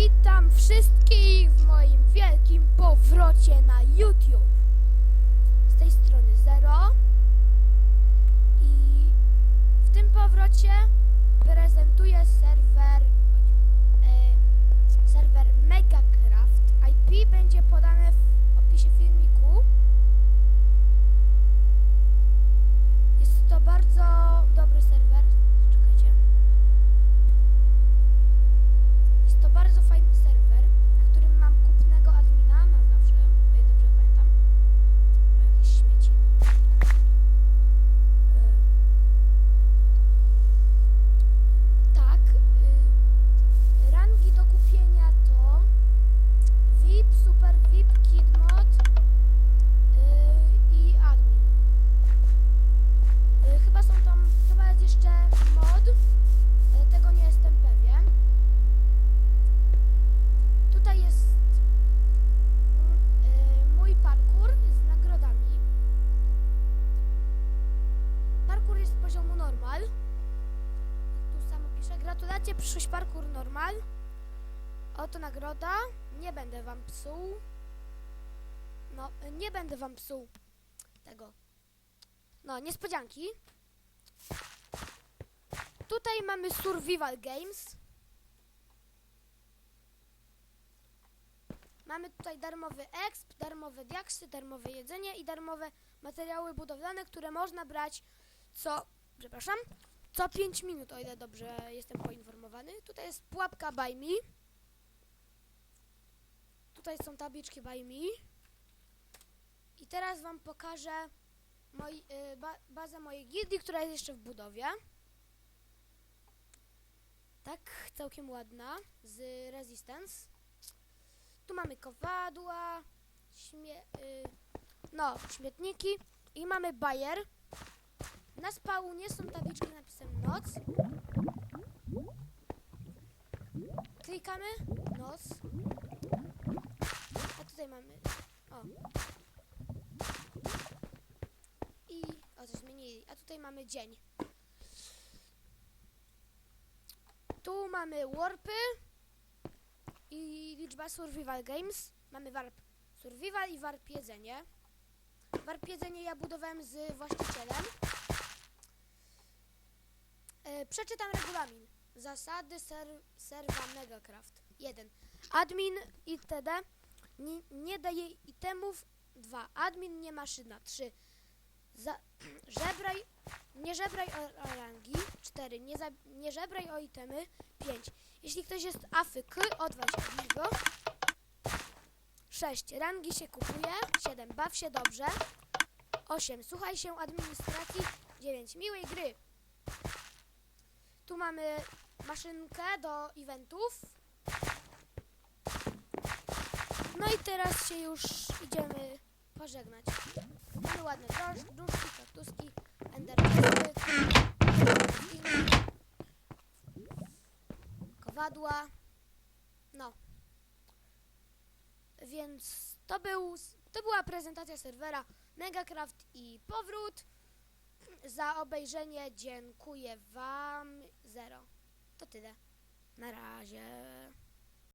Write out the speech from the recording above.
Witam wszystkich w moim wielkim powrocie na YouTube. Z tej strony Zero. I w tym powrocie Gratulacje, przyszłość parkour normal. Oto nagroda. Nie będę wam psuł. No, nie będę wam psuł tego. No, niespodzianki. Tutaj mamy Survival Games. Mamy tutaj darmowy exp, darmowe diaksy, darmowe jedzenie i darmowe materiały budowlane, które można brać co, przepraszam, co 5 minut, o ile dobrze jestem poinformowany. Tutaj jest pułapka by me. Tutaj są tabliczki by me. I teraz wam pokażę moi, y, ba, bazę mojej gildii, która jest jeszcze w budowie. Tak, całkiem ładna, z Resistance. Tu mamy kowadła, śmie y, no, śmietniki i mamy bajer. Na spawnie są tabliczki napisem noc. Klikamy noc. A tutaj mamy. O. I. O, to zmienili. A tutaj mamy dzień. Tu mamy warpy i liczba survival games. Mamy warp survival i warp jedzenie. Warp jedzenie ja budowałem z właścicielem. E, przeczytam regulamin. Zasady ser serwa Megacraft. 1. Admin itd. Nie, nie daje itemów. 2. Admin nie maszyna. 3. Za żebraj, nie żebraj o, o rangi. 4. Nie, za nie żebraj o itemy. 5. Jeśli ktoś jest afyk, odwal się od niego. 6. Rangi się kupuje. 7. Baw się dobrze. 8. Słuchaj się administracji. 9. Miłej gry. Tu mamy maszynkę do eventów. No i teraz się już idziemy pożegnać. Mamy ładne droż, duszki, kaktuski, enderpesty, kowadła. No. Więc to, był, to była prezentacja serwera Megacraft i powrót. Za obejrzenie dziękuję Wam. Zero. To tyle. Na razie.